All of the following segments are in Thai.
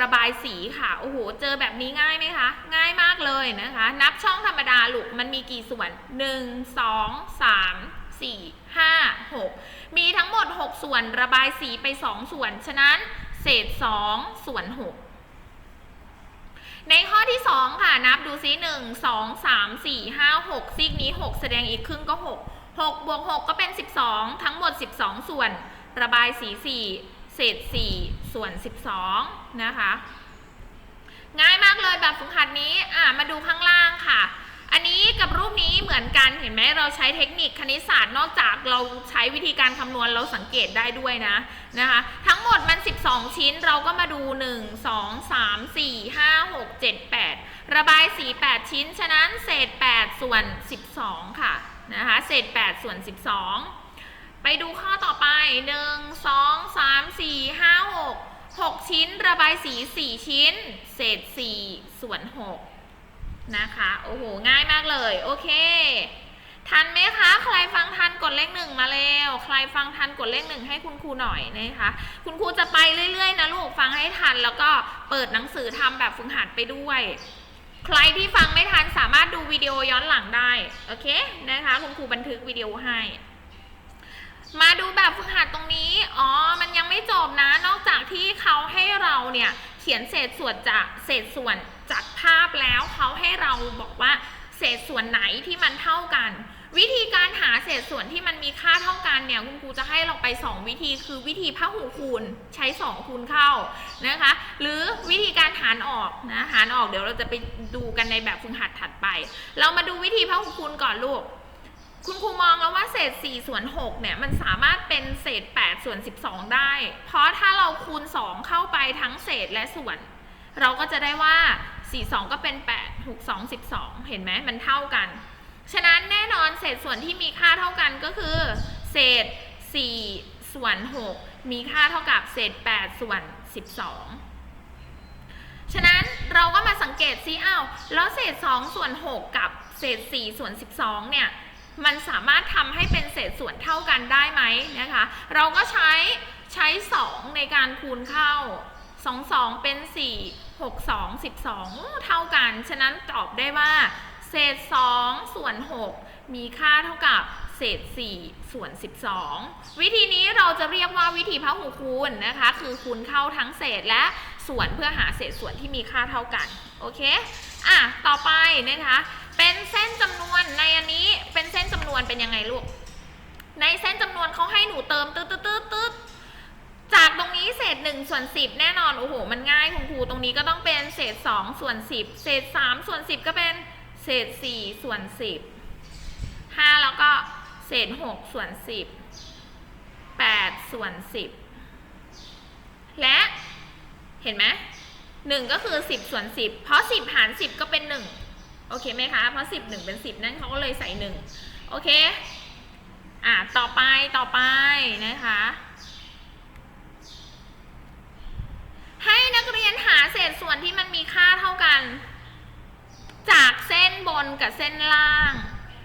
ระบายสีค่ะ โอ้โห เจอแบบนี้ง่ายไหมคะ ง่ายมากเลยนะคะ นับช่องธรรมดาลูก มันมีกี่ส่วน 1 2 3 4 5 6 มีทั้งหมด 6 ส่วนระบายสีไป 2 ส่วน ฉะนั้นเศษ 2 ส่วน 6ในข้อที่ 2 ค่ะ นับดูซิ 1 2 3 4 5 6ซีกนี้ 6 แสดงอีกครึ่งก็ 6 6บวก6ก็เป็น 12 ทั้งหมด 12 ส่วน ระบายสี 4 เศษ 4 ส่วน 12 นะคะ ง่ายมากเลยแบบฝึกหัดนี้อะมาดูข้างล่างค่ะ อันนี้กับรูปนี้เหมือนกันเห็นไหมเราใช้เทคนิคคณิตศาสตร์นอกจากเราใช้วิธีการคำนวณเราสังเกตได้ด้วยนะนะคะ ทั้งหมดมัน 12 ชิ้นเราก็มาดู 1 2 3 4 5 6 7 8 ระบายสี8ชิ้น ฉะนั้นเศษ 8 ส่วน 12 ค่ะนะคะเศษ 8 ส่วน 12 ไปดูข้อต่อไป 1 2 3 4 5 6 6 ชิ้นระบายสี 4 ชิ้น เศษ 4 ส่วน 6 นะคะ โอ้โห ง่ายมากเลย โอเค ทันไหมคะ ใครฟังทันกดเลขหนึ่งมาเร็ว ใครฟังทันกดเลขหนึ่งให้คุณครูหน่อยนะคะ คุณครูจะไปเรื่อยๆนะลูก ฟังให้ทันแล้วก็เปิดหนังสือทำแบบฝึกหัดไปด้วยใครที่ฟังไม่ทันสามารถดูวิดีโอย้อนหลังได้ โอเค นะคะ คุณครูบันทึกวิดีโอให้ มาดูแบบฝึกหัดตรงนี้ อ๋อ มันยังไม่จบนะ นอกจากที่เขาให้เราเนี่ย เขียนเศษส่วนจากเศษส่วนจากภาพแล้วเขาให้เราบอกว่าเศษส่วนไหนที่มันเท่ากัน วิธีการหาเศษส่วนที่มันมีค่าเท่ากันเนี่ยคุณครูจะให้เราไป 2 วิธีคือวิธีพหูคูณใช้ 2 คูณเข้านะคะ หรือวิธีการหารออกนะหารออกเดี๋ยวเราจะไปดูกันในแบบฝึกหัดถัดไป เรามาดูวิธีพหูคูณก่อนลูก คุณครูมองแล้วว่าเศษ 4 ส่วน 6 เนี่ย มันสามารถเป็นเศษ 8 ส่วน 12 ได้ เพราะถ้าเราคูณ 2 เข้าไปทั้งเศษและส่วน เราก็จะได้ว่า 4 2 ก็เป็น 8 6 2 12 เห็นไหมมันเท่ากัน ฉะนั้นแน่นอนเศษส่วนที่มีค่าเท่ากันก็คือ เศษ 4 ส่วน 6 มีค่าเท่ากับเศษ 8 ส่วน 12ฉะนั้นเราก็มาสังเกตซิอ้าวแล้วเศษ 2 ส่วน 6 กับเศษ 4 ส่วน 12 เนี่ย มันสามารถทำให้เป็นเศษส่วนเท่ากันได้ไหมนะคะ เราก็ใช้ใช้ 2 ในการคูณเข้า 2 2 เป็น 4 6 2 12 เท่ากัน ฉะนั้นตอบได้ว่า เศษ 2 ส่วน 6 มีค่าเท่ากับเศษ 4 ส่วน 12 วิธีนี้เราจะเรียกว่าวิธีพหูคูณนะคะ คือคูณเข้าทั้งเศษและส่วนเพื่อหาเศษส่วนที่มีค่าเท่ากัน โอเค อะ ต่อไปนะคะ เป็นเส้นจำนวนในอันนี้เป็นเส้นจำนวนเป็นยังไงลูก ในเส้นจำนวนเขาให้หนูเติมตืดตืดตืดตืดจากตรงนี้เศษ1ส่วน10แน่นอนโอ้โหมันง่ายคุณครูตรงนี้ก็ต้องเป็นเศษ2ส่วน10เศษ3ส่วน10ก็เป็นเศษ4ส่วน10 5แล้วก็เศษ6ส่วน10 8ส่วน10และเห็นไหมหนึ่งก็คือ10ส่วน10เพราะ10หาร10ก็เป็น1 โอเคไหมคะ เพราะ10 1เป็น10นั่นเขาก็เลยใส่1โอเค อะต่อไปต่อไปนะคะ ให้นักเรียนหาเศษส่วนที่มันมีค่าเท่ากัน จากเส้นบนกับเส้นล่าง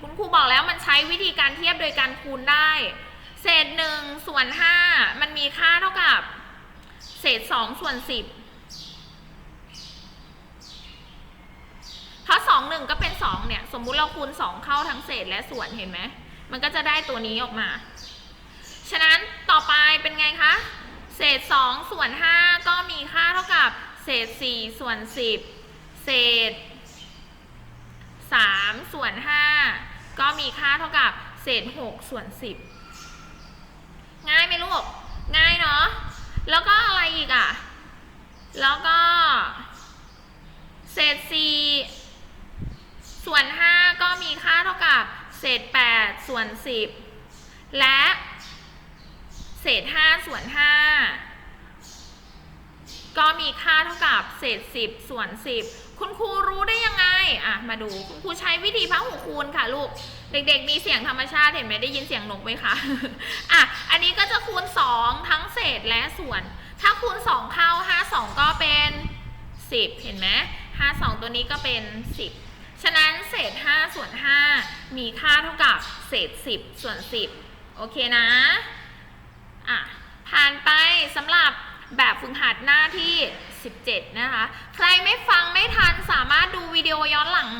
คุณครูบอกแล้วมันใช้วิธีการเทียบโดยการคูณได้ เศษหนึ่งส่วนห้ามันมีค่าเท่ากับ เศษสองส่วนสิบเพราะส องหนึ่งก็เป็นสองเนี่ย สมมุติเราคูณสองเข้าทั้งเศษและส่วนเห็นไหม มันก็จะได้ตัวนี้ออกมา ฉะนั้นต่อไปเป็นไงคะ เศษ2ส่วน5ก็มีค่าเท่ากับเศษ4ส่วน10เศษ3ส่วน5ก็มีค่าเท่ากับเศษ6ส่วน10ง่ายไหมลูก ง่ายเนาะ แล้วก็อะไรอีกอะ่ะ แล้วก็ เศษ4 ส่วน 5 ก็มีค่าเท่ากับเศษ 8 ส่วน 10 และ เศษ 5 ส่วน 5 ก็มีค่าเท่ากับเศษ 10 ส่วน 10 คุณครูรู้ได้ยังไง อะ มาดู คุณครูใช้วิธีพหูคูณค่ะลูก เด็กๆ มีเสียงธรรมชาติเห็นไหมได้ยินเสียงนกไหมคะ อะ อันนี้ก็จะคูณ 2 ทั้งเศษและส่วน ถ้าคูณ 2 เข้า 5 2 ก็เป็น 10 เห็นไหม5 2 ตัวนี้ก็เป็น 10 ฉะนั้นเศษ 5 ส่วน 5 มีค่าเท่ากับเศษ 10 ส่วน 10 โอเคนะอะผ่านไปสำหรับแบบฝึกหัดหน้าที่ 17 นะคะ ใครไม่ฟังไม่ทันสามารถดูวิดีโอย้อนหลัง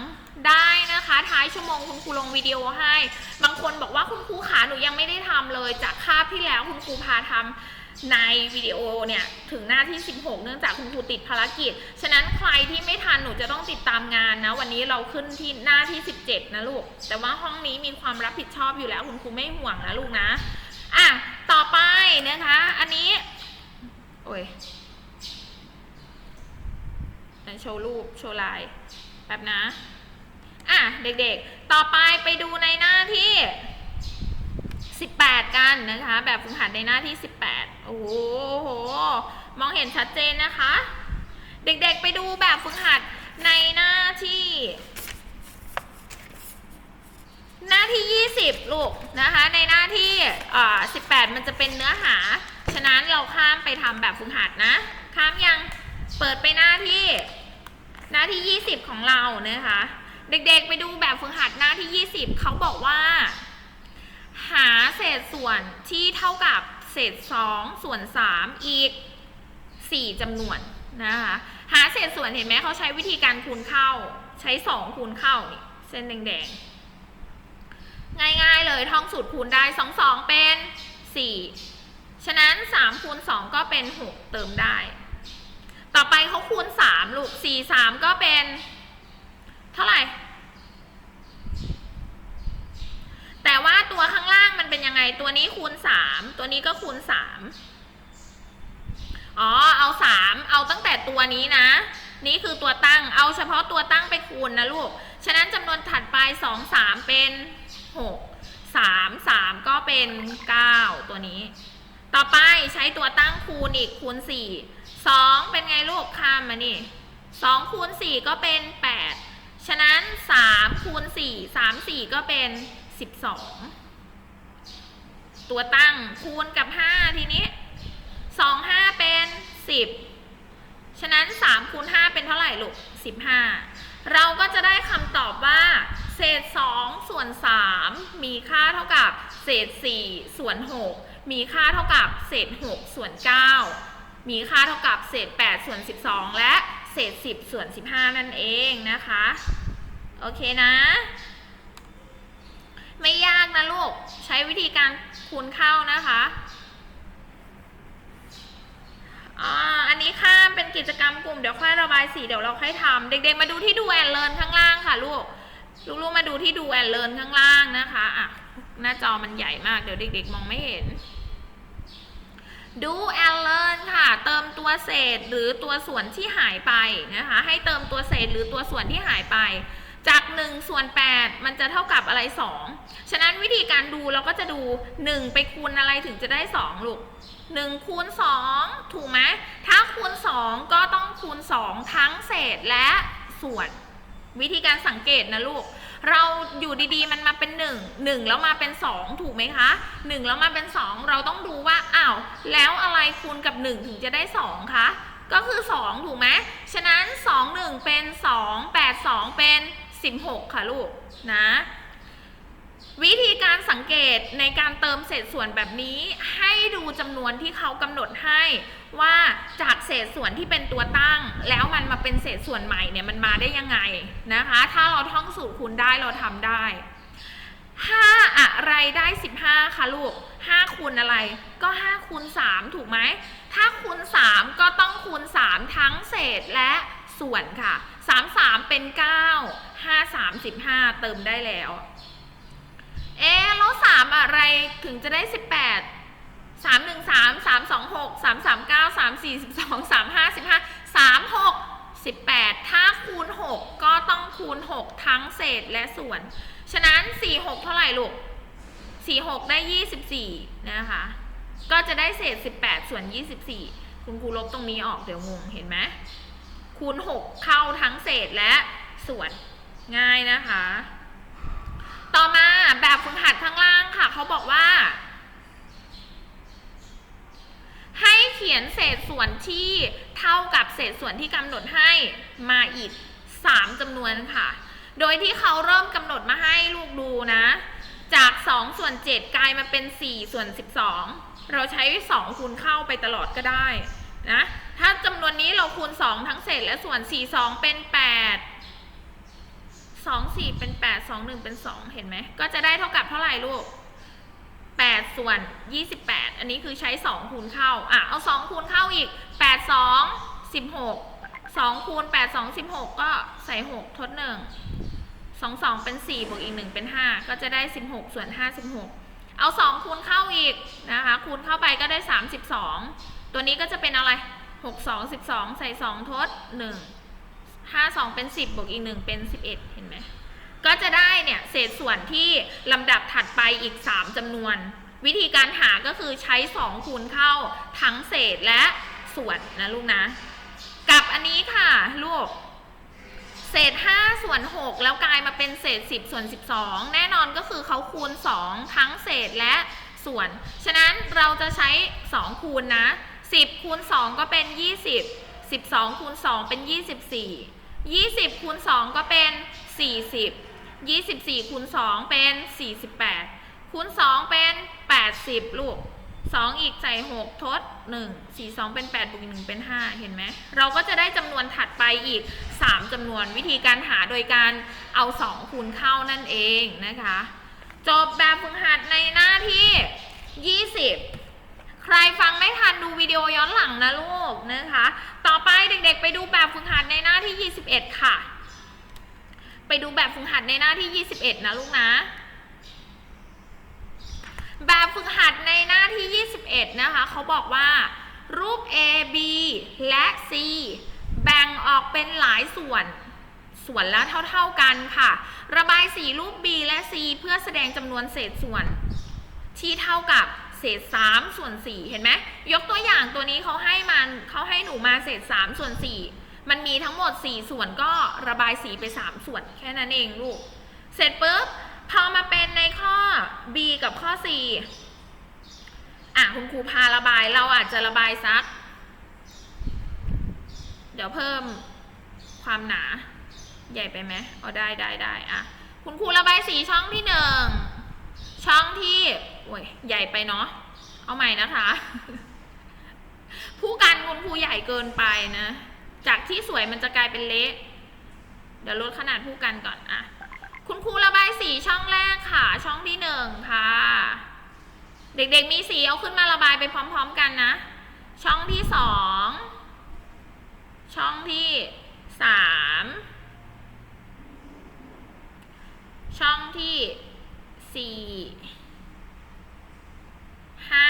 ได้นะคะ ท้ายชั่วโมงคุณครูลงวิดีโอให้ บางคนบอกว่าคุณครูขาหนูยังไม่ได้ทำเลย จากคาบที่แล้วคุณครูพาทำ ในวิดีโอเนี่ยถึงหน้าที่ 16 เนื่องจากคุณครูติดภารกิจ ฉะนั้นใครที่ไม่ทันหนูจะต้องติดตามงานนะ วันนี้เราขึ้นที่หน้าที่ 17 นะลูก แต่ว่าห้องนี้มีความรับผิดชอบอยู่แล้วคุณครูไม่ห่วงนะลูกนะ อะ ต่อไปนะคะ อันนี้ โอ้ยโชว์รูปโชว์ลายแป๊บนะ อะ เด็กๆ ต่อไปไปดูในหน้าที่ 18 กันนะคะ แบบฝึกหัดในหน้าที่ 18 โอ้โห มองเห็นชัดเจนนะคะ เด็กๆไปดูแบบฝึกหัดในหน้าที่ หน้าที่ 20 ลูกนะคะ ในหน้าที่อ่า18 มันจะเป็นเนื้อหา ฉะนั้นเราข้ามไปทำแบบฝึกหัดนะ ข้ามยัง เปิดไปหน้าที่ หน้าที่ 20 ของเรานะคะ เด็กๆไปดูแบบฝึกหัดหน้าที่ 20 เขาบอกว่า หาเศษส่วนที่เท่ากับเศษ2ส่วน 3 อีก 4จำนวนนะคะ หาเศษส่วนเห็นไหมเขาใช้วิธีการคูณเข้า ใช้ 2 คูณเข้านี่เส้นแดงๆ ง่ายๆเลยท่องสูตรคูณได้ 2 2 เป็น 4 ฉะนั้น3คูณ2ก็เป็น 6 เติมได้ ต่อไปเขาคูณ 3 ลูก 4 3 ก็เป็น เท่าไหร่ แต่ว่าตัวข้างล่างมันเป็นยังไง ตัวนี้คูณ3ตัวนี้ก็คูณ3อ๋อ เอา3เอาตั้งแต่ตัวนี้นะ นี่คือตัวตั้ง เอาเฉพาะตัวตั้งไปคูณนะลูก ฉะนั้นจำนวนถัดไป2 3เป็น6 3 3ก็เป็น9ตัวนี้ ต่อไปใช้ตัวตั้งคูณอีกคูณ4 2เป็นไงลูกข้ามมานี่2คูณ4ก็เป็น8ฉะนั้น3คูณ4 3 4ก็เป็น 12ตัวตั้งคูณกับ5ทีนี้2 5เป็น10ฉะนั้น3คูณ5เป็นเท่าไหร่ลูก15เราก็จะได้คำตอบว่า เศษ2ส่วน3มีค่าเท่ากับ เศษ4ส่วน6มีค่าเท่ากับ เศษ6ส่วน9มีค่าเท่ากับเศษ 8 ส่วน 12 และเศษ 10 ส่วน 15 นั่นเองนะคะ โอเคนะ ไม่ยากนะลูก ใช้วิธีการคูณเข้านะคะอันนี้ข้ามเป็นกิจกรรมกลุ่มเดี๋ยวค่อยระบายสีเดี๋ยวเราค่อยทำเด็กๆมาดูที่ดูแอนเลินข้างล่างค่ะลูกลูกๆมาดูที่ดูแอนเลินข้างล่างนะคะอะหน้าจอมันใหญ่มากเดี๋ยวเด็กๆมองไม่เห็นดูแอนเลินค่ะ เติมตัวเศษหรือตัวส่วนที่หายไปนะคะ ให้เติมตัวเศษหรือตัวส่วนที่หายไป จาก1ส่วน8มันจะเท่ากับอะไร 2 ฉะนั้นวิธีการดูเราก็จะดู 1 ไปคูณอะไรถึงจะได้ 2 ลูก 1 คูณ 2 ถูกไหมถ้าคูณ 2 ก็ต้องคูณ 2 ทั้งเศษและส่วน วิธีการสังเกตนะลูก เราอยู่ดีๆมันมาเป็น 1 1 แล้วมาเป็น 2 ถูกไหมคะ 1 แล้วมาเป็น 2 เราต้องดูว่าอ้าวแล้วอะไรคูณกับ 1 ถึงจะได้ 2 คะ ก็คือ 2 ถูกไหมฉะนั้น 2 1 เป็น 2 8 2 เป็น 16 ค่ะลูกนะ วิธีการสังเกตในการเติมเศษส่วนแบบนี้ ให้ดูจำนวนที่เขากำหนดให้ว่าจากเศษส่วนที่เป็นตัวตั้ง แล้วมันมาเป็นเศษส่วนใหม่เนี่ยมันมาได้ยังไงนะคะ ถ้าเราท่องสูตรคูณได้เราทำได้ 5 อะไรได้ 15คะลูก 5 คูณอะไรก็ 5 คูณ 3 ถูกไหม ถ้าคูณ 3 ก็ต้องคูณ 3 ทั้งเศษและส่วนค่ะ 3 3 เป็น 9 5 3 15เติมได้แล้ว เอ๊แล้ว3อะไรถึงจะได้ 18 3 1 3 3 2 6 3 3 9 3 4 12 3 5 15 3 6 18 ถ้าคูณ 6 ก็ต้องคูณ 6 ทั้งเศษและส่วน ฉะนั้น 4 6 เท่าไหร่ลูก 4 6 ได้ 24 นะคะ ก็จะได้เศษ 18 ส่วน 24 คุณครูลบตรงนี้ออกเดี๋ยวงงเห็นไหม คูณ 6 เข้าทั้งเศษและส่วนง่ายนะคะ ต่อมาแบบฝึกหัดข้างล่างค่ะเขาบอกว่า ให้เขียนเศษส่วนที่เท่ากับเศษส่วนที่กำหนดให้มาอีก 3จำนวนค่ะ โดยที่เขาเริ่มกำหนดมาให้ลูกดูนะ จาก 2 ส่วน 7 กลายมาเป็น 4 ส่วน 12 เราใช้ 2 คูณเข้าไปตลอดก็ได้ นะ ถ้าจำนวนนี้เราคูณ 2 ทั้งเศษและส่วน 4 2 เป็น 8 2 4 เป็น 8 2 1 เป็น 2 เห็นไหม ก็จะได้เท่ากับเท่าไหร่ลูก 8 ส่วน 28 อันนี้คือใช้ 2 คูณเข้า อะ เอา 2 คูณเข้าอีก 8 2 16 2 คูณ 8 2 16 ก็ใส่ 6 ทด 1 2 2 เป็น 4 บวกอีก 1 เป็น 5 ก็จะได้ 16 ส่วน 56 เอา 2 คูณเข้าอีกนะคะ คูณเข้าไปก็ได้ 32 ตัวนี้ก็จะเป็นอะไร 6 2 12 ใส่ 2 ทด 1 5 2 เป็น 10 บวกอีก 1 เป็น 11 เห็นไหม ก็จะได้เนี่ย เศษส่วนที่ลำดับถัดไปอีก 3จำนวน วิธีการหาก็คือใช้ 2 คูณเข้าทั้งเศษและส่วนนะลูกนะ กับอันนี้ค่ะลูกเศษ 5 ส่วน 6 แล้วกลายมาเป็นเศษ 10 ส่วน 12 แน่นอนก็คือเขาคูณ 2 ทั้งเศษและส่วน ฉะนั้นเราจะใช้ 2 คูณนะ 10คูณ2ก็เป็น 20 12คูณ2เป็น 24 20คูณ2ก็เป็น 40 24คูณ2เป็น 48คูณ2เป็น 80 ลูก 2 อีกใส่6ทด 1 4 2 เป็น8บวก1เป็น 5 เห็นไหม เราก็จะได้จำนวนถัดไปอีก 3จำนวนวิธีการหาโดยการเอา 2 คูณเข้านั่นเองนะคะ จบแบบฝึกหัดในหน้าที่ 20 ใครฟังไม่ทันดูวิดีโอย้อนหลังนะลูกนะคะ ต่อไปเด็กๆ ไปดูแบบฝึกหัดในหน้าที่ 21 ค่ะ ไปดูแบบฝึกหัดในหน้าที่ 21 นะลูกนะ แบบฝึกหัดในหน้าที่ 21 นะคะเขาบอกว่ารูป A B และ C แบ่งออกเป็นหลายส่วน ส่วนละเท่าๆกันค่ะ ระบายสีรูป B และ C เพื่อแสดงจำนวนเศษส่วน ที่เท่ากับ เศษ3ส่วน4เห็นไหมยกตัวอย่างตัวนี้เขาให้มันเขาให้หนูมาเศษ3ส่วน4มันมีทั้งหมด 4 ส่วนก็ระบายสีไป 3 ส่วนแค่นั้นเองลูก เสร็จปุ๊บพอมาเป็นในข้อ B กับข้อ C อะคุณครูพาระบายเราอาจจะระบายสัก เดี๋ยวเพิ่มความหนาใหญ่ไปไหมเอาได้ได้ได้อะคุณครูระบายสีช่องที่หนึ่งช่องที่ โอ้ยใหญ่ไปเนาะ เอาใหม่นะคะ ผู้กันคุณครูใหญ่เกินไปนะ จากที่สวยมันจะกลายเป็นเละเดี๋ยวลดขนาดผู้กันก่อนอะ คุณครูระบายสีช่องแรกค่ะ ช่องที่หนึ่งค่ะ เด็กๆมีสีเอาขึ้นมาระบายไปพร้อม ๆ กันนะ ช่องที่สอง ช่องที่สาม ช่องที่สี่ ห้า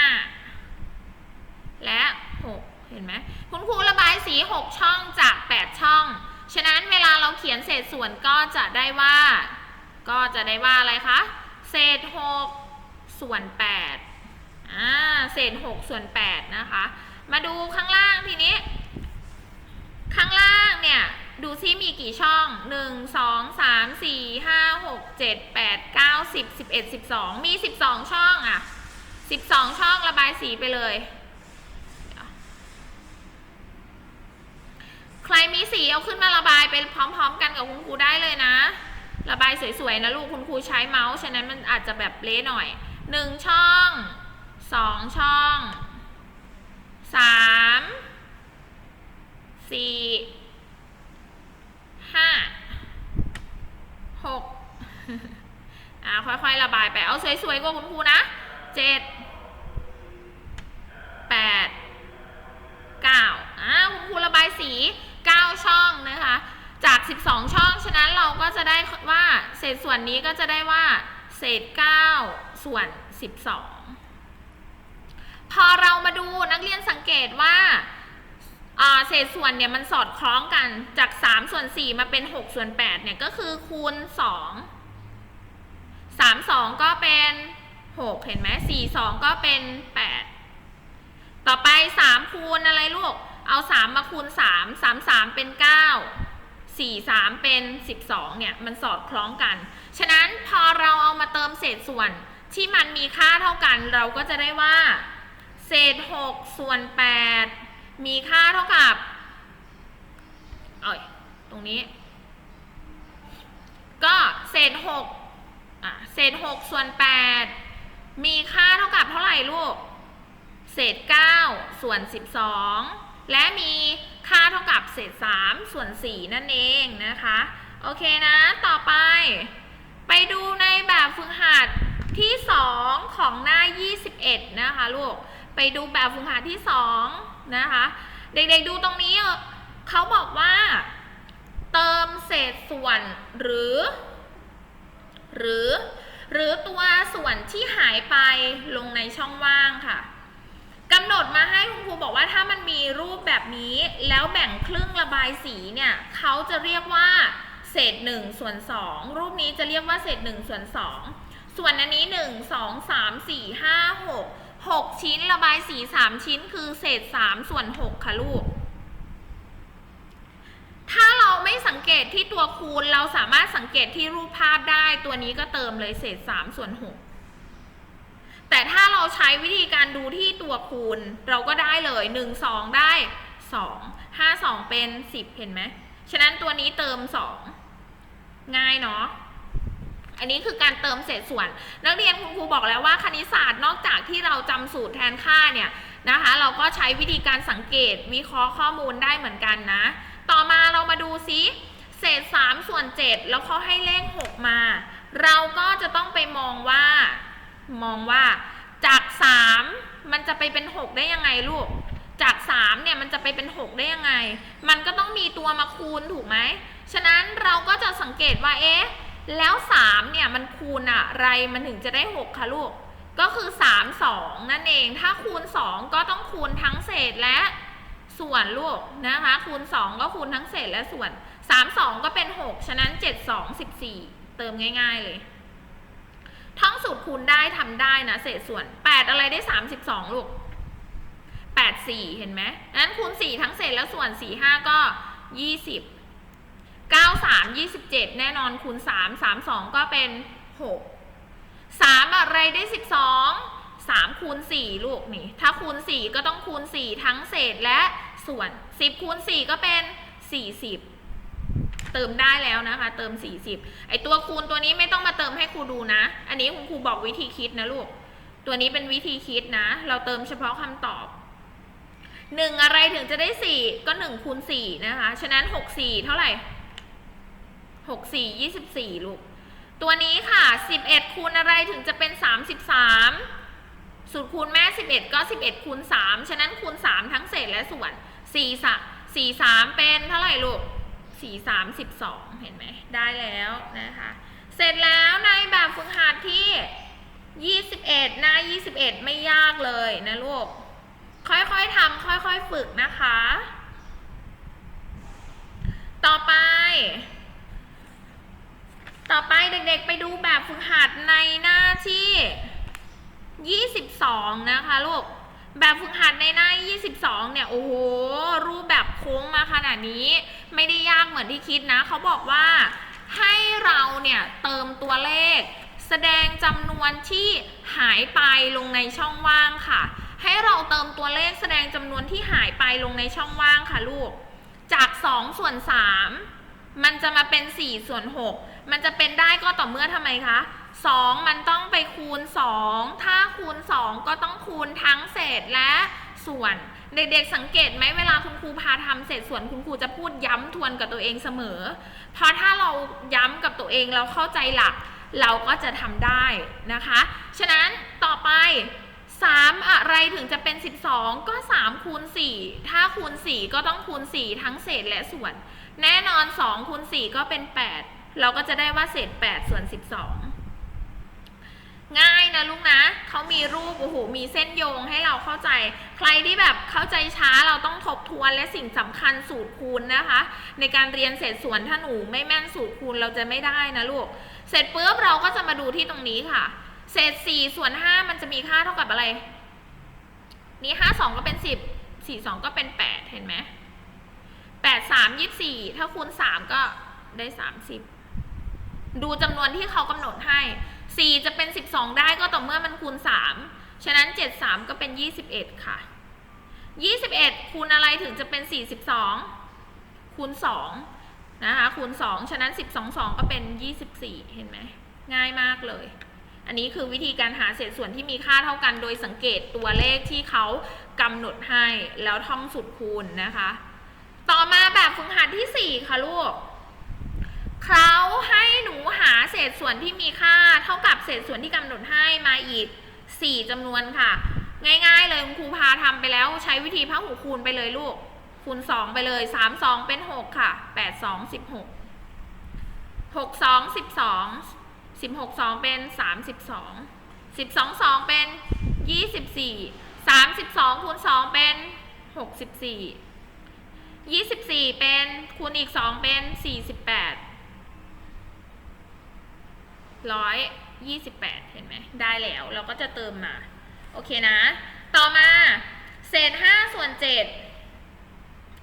และหกเห็นไหมคุณครูระบายสีหกช่องจากแปดช่อง ฉะนั้นเวลาเราเขียนเศษส่วนก็จะได้ว่า ก็จะได้ว่าอะไรคะ เศษหกส่วนแปดอ่าเศษหกส่วนแปดนะคะ มาดูข้างล่างทีนี้ ข้างล่างเนี่ยดูซิมีกี่ช่อง 1 2 3 4 5 6 7 8 9 10 11 12 มี 12 ช่องอะ 12ช่องระบายสีไปเลย ใครมีสีเอาขึ้นมาระบายไปพร้อม ๆ กันกับคุณครูได้เลยนะ ระบายสวยๆนะลูกคุณครูใช้เมาส์ฉะนั้นมันอาจจะแบบเละหน่อย1ช่อง2ช่อง3สี่ห้าหกอ่าค่อยๆระบายไปเอาสวยๆกว่าคุณครูนะ เจ็ดแปดเก้าอ่าคุณครูระบายสีเก้าช่องนะคะ จาก12ช่อง ฉะนั้นเราก็จะได้ว่าเศษส่วนนี้ก็จะได้ว่าเศษ9ส่วน12พอเรามาดูนักเรียนสังเกตว่าอ่าเศษส่วนเนี่ยมันสอดคล้องกันจาก 3 ส่วน 4 มาเป็น 6 ส่วน 8 เนี่ยก็คือคูณ 2 3 2 ก็เป็น 6 เห็นไหม4 2 ก็เป็น 8 ต่อไป 3 คูณอะไรลูก เอา 3 มาคูณ 3 3 3 เป็น 9 4 3 เป็น 12 เนี่ย มันสอดคล้องกัน ฉะนั้นพอเราเอามาเติมเศษส่วนที่มันมีค่าเท่ากัน เราก็จะได้ว่า เศษ 6 ส่วน 8 มีค่าเท่ากับเอ้ยตรงนี้ ก็เศษหกอะ เศษหกส่วนแปด มีค่าเท่ากับเท่าไหร่ลูก เศษเก้าส่วนสิบสองและมีค่าเท่ากับเศษ 3 ส่วน 4 นั่นเองนะคะ โอเคนะ ต่อไป ไปดูในแบบฝึกหัดที่ 2 ของหน้า 21 นะคะลูก ไปดูแบบฝึกหัดที่ 2 นะคะ เด็กๆดูตรงนี้เขาบอกว่า เติมเศษส่วนหรือ หรือ หรือตัวส่วนที่หายไปลงในช่องว่างค่ะกำหนดมาให้คุณครูบอกว่าถ้ามันมีรูปแบบนี้แล้วแบ่งครึ่งระบายสีเนี่ยเขาจะเรียกว่าเศษ1ส่วน2รูปนี้จะเรียกว่าเศษ1ส่วน2ส่วนอันนี้ 1 2 3 4 5 6 6 ชิ้นระบายสี 3 ชิ้นคือเศษ3ส่วน 6 ค่ะลูก ไม่สังเกตที่ตัวคูณ เราสามารถสังเกตที่รูปภาพได้ ตัวนี้ก็เติมเลยเศษ3ส่วน6แต่ถ้าเราใช้วิธีการดูที่ตัวคูณ เราก็ได้เลย 1 2 ได้ 2 5 2 เป็น 10 เห็นไหม ฉะนั้นตัวนี้เติม 2 ง่ายเนาะอันนี้คือการเติมเศษส่วน นักเรียนคุณครูบอกแล้วว่าคณิตศาสตร์นอกจากที่เราจำสูตรแทนค่าเนี่ยนะคะ เราก็ใช้วิธีการสังเกตวิเคราะห์ข้อมูลได้เหมือนกันนะ ต่อมาเรามาดูซิเศษ3ส่วน7แล้วเขาให้เลข 6 มา เราก็จะต้องไปมองว่า มองว่าจาก 3 มันจะไปเป็น 6 ได้ยังไงลูก จาก 3 เนี่ยมันจะไปเป็น 6 ได้ยังไง มันก็ต้องมีตัวมาคูณถูกไหม ฉะนั้นเราก็จะสังเกตว่าเอ๊ะแล้ว 3 เนี่ยมันคูณอะไรมันถึงจะได้ 6คะลูก ก็คือ 3 2 นั่นเอง ถ้าคูณ 2 ก็ต้องคูณทั้งเศษและ ส่วนลูกนะคะ คูณ 2 ก็คูณทั้งเศษและส่วน 3 2 ก็เป็น 6 ฉะนั้น 7 2 14 เติมง่าย ๆ เลย ท่องสูตรคูณได้ทำได้นะ เศษส่วน 8 อะไรได้ 32 ลูก 8 4 เห็นไหมนั้นคูณ 4 ทั้งเศษและส่วน 4 5 ก็ 20 9 3 27 แน่นอนคูณ 3 3 2 ก็เป็น 6 3 อะไรได้ 12 3คูณ4ลูกนี่ ถ้าคูณ 4 ก็ต้องคูณ 4 ทั้งเศษและส่วน 10คูณ4 ก็เป็น 40 เติมได้แล้วนะคะ เติม 40 ไอตัวคูณตัวนี้ไม่ต้องมาเติมให้ครูดูนะ อันนี้คุณครูบอกวิธีคิดนะลูก ตัวนี้เป็นวิธีคิดนะ เราเติมเฉพาะคำตอบ 1 อะไรถึงจะได้ 4 ก็1คูณ4นะคะ ฉะนั้น 6 4 เท่าไหร่ 6 4 24 ลูก ตัวนี้ค่ะ 11คูณอะไรถึงจะเป็น 33 สูตรคูณแม่ 11 ก็ 11คูณ3 ฉะนั้นคูณ 3 ทั้งเศษและส่วน 4 3 4 3 เป็นเท่าไหร่ลูก 4 3 12 เห็นไหม ได้แล้วนะคะ เสร็จแล้วในแบบฝึกหัดที่ 21 หน้า 21 ไม่ยากเลยนะลูก ค่อยๆทำค่อยๆฝึกนะคะ ต่อไป ต่อไปเด็กๆไปดูแบบฝึกหัดในหน้าที่ 22 นะคะลูก แบบฝึกหัดในหน้า 22 เนี่ย โอ้โห รูปแบบโค้งมาขนาดนี้ ไม่ได้ยากเหมือนที่คิดนะ เขาบอกว่าให้เราเนี่ยเติมตัวเลข แสดงจำนวนที่หายไปลงในช่องว่างค่ะ ให้เราเติมตัวเลขแสดงจำนวนที่หายไปลงในช่องว่างค่ะลูก จาก 2 ส่วน 3 มันจะมาเป็น 4 ส่วน 6 มันจะเป็นได้ก็ต่อเมื่อทำไมคะ 2 มันต้องไปคูณ 2 ถ้าคูณ 2 ก็ต้องคูณทั้งเศษและส่วน เด็กๆสังเกตไหมเวลาคุณครูพาทำเศษส่วนคุณครูจะพูดย้ำทวนกับตัวเองเสมอ เพราะถ้าเราย้ำกับตัวเองเราเข้าใจหลัก เราก็จะทำได้นะคะ ฉะนั้นต่อไป 3 อะไรถึงจะเป็น 12 ก็ 3 คูณ 4 ถ้าคูณ 4 ก็ต้องคูณ 4 ทั้งเศษและส่วน แน่นอน 2 คูณ 4 ก็เป็น 8 เราก็จะได้ว่าเศษ 8 ส่วน 12 นะลูกนะ เขามีรูปโอ้โหมีเส้นโยงให้เราเข้าใจ ใครที่แบบเข้าใจช้าเราต้องทบทวนและสิ่งสำคัญสูตรคูณนะคะ ในการเรียนเศษส่วนถ้าหนูไม่แม่นสูตรคูณเราจะไม่ได้นะลูก เสร็จปุ๊บเราก็จะมาดูที่ตรงนี้ค่ะ เศษ4ส่วน5มันจะมีค่าเท่ากับอะไร นี่5 2ก็เป็น 10 4 2ก็เป็น 8 เห็นไหม8 3 24 ถ้าคูณ 3 ก็ได้ 30 ดูจำนวนที่เขากำหนดให้ 4 จะเป็น 12 ได้ก็ต่อเมื่อมันคูณ 3 ฉะนั้น 7 3 ก็เป็น 21 ค่ะ 21 คูณอะไรถึงจะเป็น 42 คูณ 2 นะคะ คูณ 2 ฉะนั้น 12 2 ก็เป็น 24 เห็นไหม ง่ายมากเลย อันนี้คือวิธีการหาเศษส่วนที่มีค่าเท่ากัน โดยสังเกตตัวเลขที่เขากำหนดให้ แล้วท่องสุดคูณนะคะ ต่อมาแบบฝึกหัดที่ 4 ค่ะลูก เขาให้หนูหาเศษส่วนที่มีค่า เท่ากับเศษส่วนที่กำหนดให้มาอีก 4จำนวนค่ะ ง่ายๆเลยคุณครูพาทำไปแล้วใช้วิธีพหูคูณไปเลยลูก คูณ 2 ไปเลย 3 2 เป็น 6 ค่ะ 8 2 16 6 2 12 16 2 เป็น 32 12 2 เป็น 24 32 คูณ 2 เป็น 64 24 เป็นคูณอีก 2 เป็น 48 ร้อยยี่สิบแปดเห็นไหมได้แล้วเราก็จะเติมมา โอเคนะ ต่อมา เศษห้าส่วนเจ็ด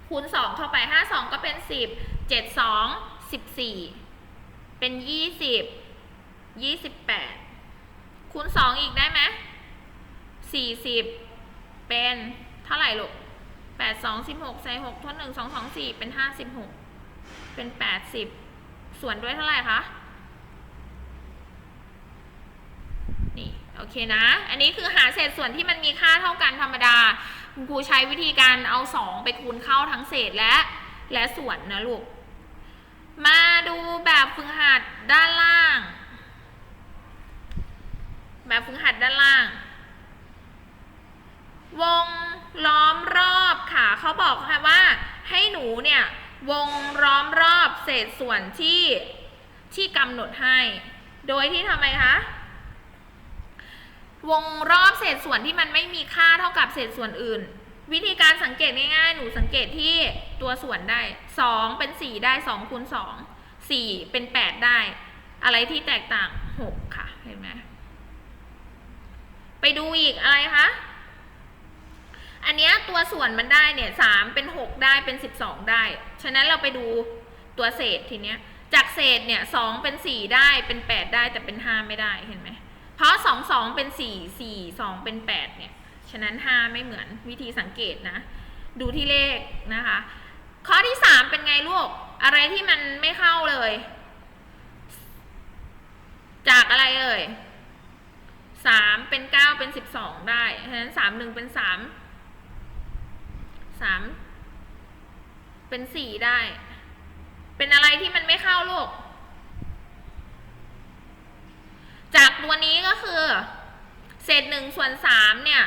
คูณสองเข้าไปห้าสองก็เป็นสิบเจ็ดสองสิบสี่เป็นยี่สิบยี่สิบแปดคูณสองอีกได้ไหมสี่สิบเป็นเท่าไหร่ลูกแปดสองสิบหกใส่หกทดหนึ่งสองสองสี่เป็นห้าสิบหกเป็นแปดสิบส่วนด้วยเท่าไหร่คะ นี่ โอเคนะ อันนี้คือหาเศษส่วนที่มันมีค่าเท่ากันธรรมดา คุณครูใช้วิธีการเอา 2 ไปคูณเข้าทั้งเศษและ และส่วนนะลูก มาดูแบบฝึกหัดด้านล่าง แบบฝึกหัดด้านล่าง วงล้อมรอบค่ะ เขาบอกค่ะว่าให้หนูเนี่ยวงล้อมรอบเศษส่วนที่ที่กำหนดให้ โดยที่ทำไมคะ วงรอบเศษส่วนที่มันไม่มีค่าเท่ากับเศษส่วนอื่น วิธีการสังเกตง่ายๆ หนูสังเกตที่ตัวส่วนได้ 2 เป็น 4 ได้2คูณ2 4 เป็น 8 ได้ อะไรที่แตกต่าง 6 ค่ะ เห็นไหมไปดูอีกอะไรคะ อันเนี้ยตัวส่วนมันได้เนี่ย3เป็น6ได้เป็น12ได้ ฉะนั้นเราไปดูตัวเศษทีเนี้ย จากเศษเนี่ย2เป็น4ได้เป็น8ได้แต่เป็น5ไม่ได้เห็นไหม เพราะ2 2เป็น4 4 2เป็น8เนี่ย ฉะนั้น5ไม่เหมือนวิธีสังเกตนะ ดูที่เลขนะคะ ข้อที่3เป็นไงลูก อะไรที่มันไม่เข้าเลย จากอะไรเอ่ย3เป็น9เป็น12ได้ ฉะนั้น3 1เป็น3 3เป็น4ได้ เป็นอะไรที่มันไม่เข้าลูกตัวนี้ก็คือ เศษหนึ่งส่วนสามเนี่ย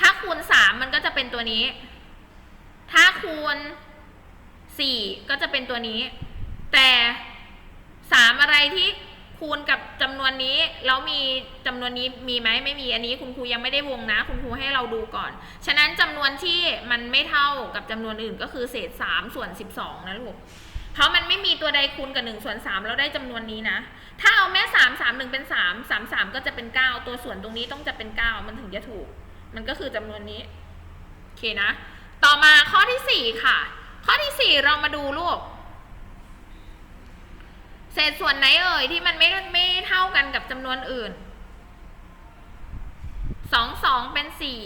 ถ้าคูณสามมันก็จะเป็นตัวนี้ ถ้าคูณสี่ก็จะเป็นตัวนี้ แต่สามอะไรที่คูณกับจำนวนนี้แล้วมีจำนวนนี้มีไหมไม่มีอันนี้คุณครูยังไม่ได้วงนะ คุณครูให้เราดูก่อน ฉะนั้นจำนวนที่มันไม่เท่ากับจำนวนอื่นก็คือเศษสามส่วนสิบสองนะลูก เพราะมันไม่มีตัวใดคูณกับหนึ่งส่วนสามแล้วได้จำนวนนี้นะ ถ้าเอาแม่สามสามหนึ่งเป็นสามสามสามก็จะเป็นเก้าตัวส่วนตรงนี้ต้องจะเป็นเก้ามันถึงจะถูก มันก็คือจำนวนนี้โอเคนะ ต่อมาข้อที่สี่ค่ะ ข้อที่สี่เรามาดูลูกเศษส่วนไหนเอ่ยที่มันไม่ไม่เท่ากันกับจำนวนอื่น สองสองเป็นสี่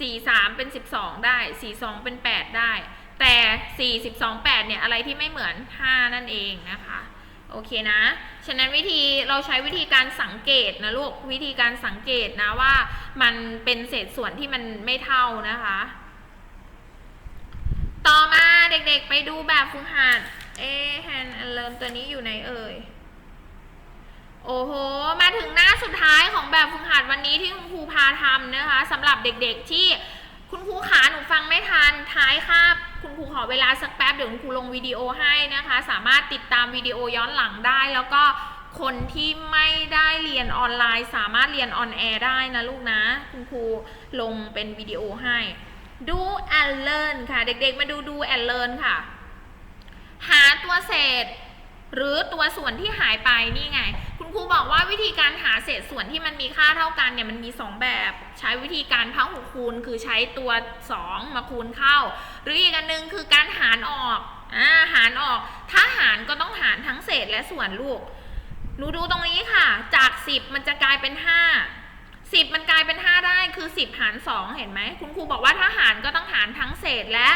สี่สามเป็นสิบสองได้ สี่สองเป็นแปดได้ แต่สี่สิบสองแปดเนี่ย อะไรที่ไม่เหมือนห้านั่นเองนะคะ โอเคนะ ฉะนั้นวิธีเราใช้วิธีการสังเกตนะลูก วิธีการสังเกตนะว่ามันเป็นเศษส่วนที่มันไม่เท่านะคะ ต่อมาเด็กๆไปดูแบบฝึกหัด เอแฮนเลินตัวนี้อยู่ไหนเอ่ยโอ้โห มาถึงหน้าสุดท้ายของแบบฝึกหัดวันนี้ที่คุณครูพาทำนะคะสำหรับเด็กๆที่คุณครูขาหนูฟังไม่ทันท้ายคาบ คุณครูขอเวลาสักแป๊บเดี๋ยวคุณครูลงวิดีโอให้นะคะ สามารถติดตามวิดีโอย้อนหลังได้ แล้วก็คนที่ไม่ได้เรียนออนไลน์ สามารถเรียนออนแอร์ได้นะลูกนะ คุณครูลงเป็นวิดีโอให้ดูแอนเลิร์นค่ะ เด็กๆ มาดูดูแอนเลิร์นค่ะ หาตัวเศษ หรือตัวส่วนที่หายไปนี่ไง คุณครูบอกว่าวิธีการหาเศษส่วนที่มันมีค่าเท่ากันเนี่ยมันมี 2 แบบ ใช้วิธีการพหุคูณ คือใช้ตัว 2 มาคูณเข้า รืออีกอันหนึ่งคือการหารออกอ่าหารออก ถ้าหารก็ต้องหารทั้งเศษและส่วนลูก หนูดูตรงนี้ค่ะ จาก 10 มันจะกลายเป็น 5 10 มันกลายเป็น 5 ได้คือ 10 หาร 2 เห็นไหม คุณครูบอกว่าถ้าหารก็ต้องหารทั้งเศษและ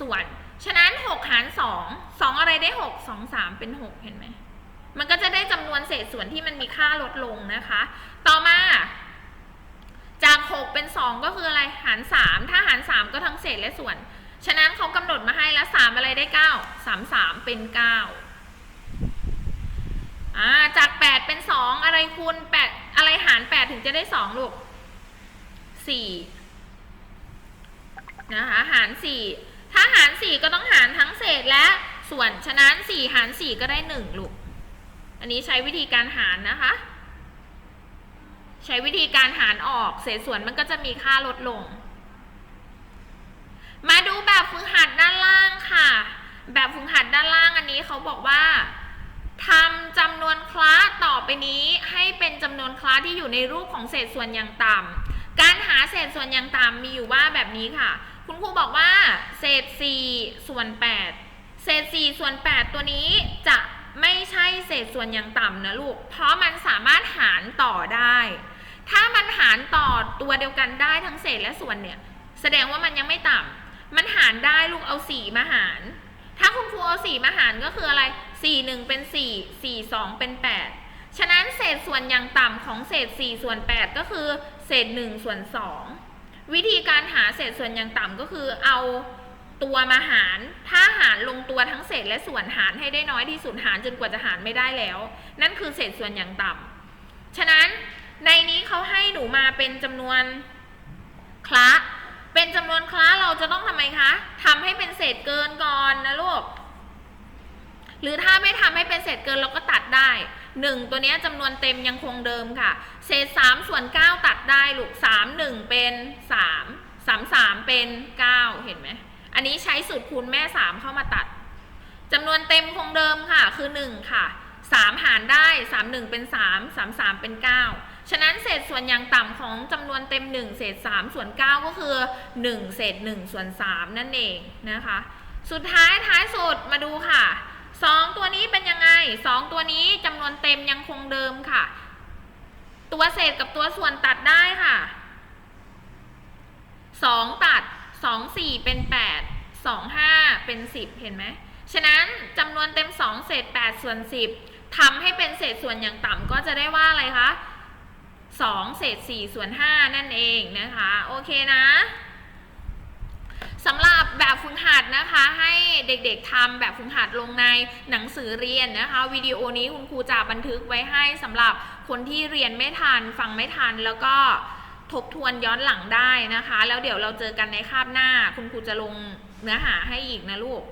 ส่วน ฉะนั้น 6 หาร 2 2 อะไรได้ 6 2 3 เป็น 6 เห็นไหม มันก็จะได้จำนวนเศษส่วนที่มันมีค่าลดลงนะคะ ต่อมา จาก 6 เป็น 2 ก็คืออะไร หาร 3 ถ้าหาร 3 ก็ทั้งเศษและส่วน ฉะนั้นเขากำหนดมาให้แล้ว3อะไรได้ 9 3 3 เป็น 9อ่าจาก 8 เป็น 2 อะไรคูณ8อะไรหาร 8 ถึงจะได้ 2 ลูก 4 นะคะหาร 4 ถ้าหาร 4 ก็ต้องหารทั้งเศษและส่วนฉะนั้น 4 หาร 4 ก็ได้ 1 ลูก อันนี้ใช้วิธีการหารนะคะ ใช้วิธีการหารออกเศษส่วนมันก็จะมีค่าลดลง มาดูแบบฝึกหัดด้านล่างค่ะ แบบฝึกหัดด้านล่างอันนี้เขาบอกว่าทำจำนวนคล้าต่อไปนี้ให้เป็นจำนวนคล้าที่อยู่ในรูปของเศษส่วนอย่างต่ำการหาเศษส่วนอย่างต่ำมีอยู่ว่าแบบนี้ค่ะ คุณครูบอกว่า เศษ 4 ส่วน 8 เศษ 4 ส่วน 8 ตัวนี้จะไม่ใช่เศษส่วนอย่างต่ำนะลูก เพราะมันสามารถหารต่อได้ ถ้ามันหารต่อตัวเดียวกันได้ทั้งเศษและส่วนเนี่ย แสดงว่ามันยังไม่ต่ำ มันหารได้ลูกเอา4มาหาร ถ้าคุณครูเอา4มาหารก็คืออะไร4 1เป็น4 4 2เป็น8ฉะนั้นเศษส่วนอย่างต่ำของเศษ4ส่วน8ก็คือ เศษ1ส่วน2วิธีการหาเศษส่วนอย่างต่ำก็คือเอาตัวมาหาร ถ้าหารลงตัวทั้งเศษและส่วนหารให้ได้น้อยที่สุดหารจนกว่าจะหารไม่ได้แล้ว นั่นคือเศษส่วนอย่างต่ำฉะนั้นในนี้เขาให้หนูมาเป็นจำนวนคละ เป็นจำนวนคล้าเราจะต้องทำไมคะทำให้เป็นเศษเกินก่อนนะลูก หรือถ้าไม่ทำให้เป็นเศษเกินเราก็ตัดได้ 1 ตัวนี้จำนวนเต็มยังคงเดิมค่ะ เศษ 3 ส่วน 9 ตัดได้ลูก 3 1 เป็น 3 3 3 เป็น 9 เห็นไหม อันนี้ใช้สูตรคูณแม่ 3 เข้ามาตัดจำนวนเต็มคงเดิมค่ะ คือ 1 ค่ะ 3 หารได้ 3 1 เป็น 3 3 3 เป็น 9 ฉะนั้นเศษส่วนอย่างต่ำของจำนวนเต็ม 1 เศษ 3 ส่วน 9 ก็คือ 1 เศษ 1 ส่วน 3 นั่นเองนะคะ สุดท้ายท้ายสุดมาดูค่ะ 2 ตัวนี้เป็นยังไง 2 ตัวนี้จำนวนเต็มยังคงเดิมค่ะ ตัวเศษกับตัวส่วนตัดได้ค่ะ 2 ตัด 2 4 เป็น 8 2 5 เป็น 10 เห็นไหม ฉะนั้นจำนวนเต็ม 2 เศษ 8 ส่วน 10ทำให้เป็นเศษส่วนอย่างต่ำก็จะได้ว่าอะไรคะ 2 เศษ 4 ส่วน 5 นั่นเองนะคะ โอเคนะสำหรับแบบฝึกหัดนะคะให้เด็กๆทำแบบฝึกหัดลงในหนังสือเรียนนะคะวิดีโอนี้คุณครูจะบันทึกไว้ให้สำหรับคนที่เรียนไม่ทันฟังไม่ทันแล้วก็ทบทวนย้อนหลังได้นะคะ แล้วเดี๋ยวเราเจอกันในคาบหน้า คุณครูจะลงเนื้อหาให้อีกนะลูก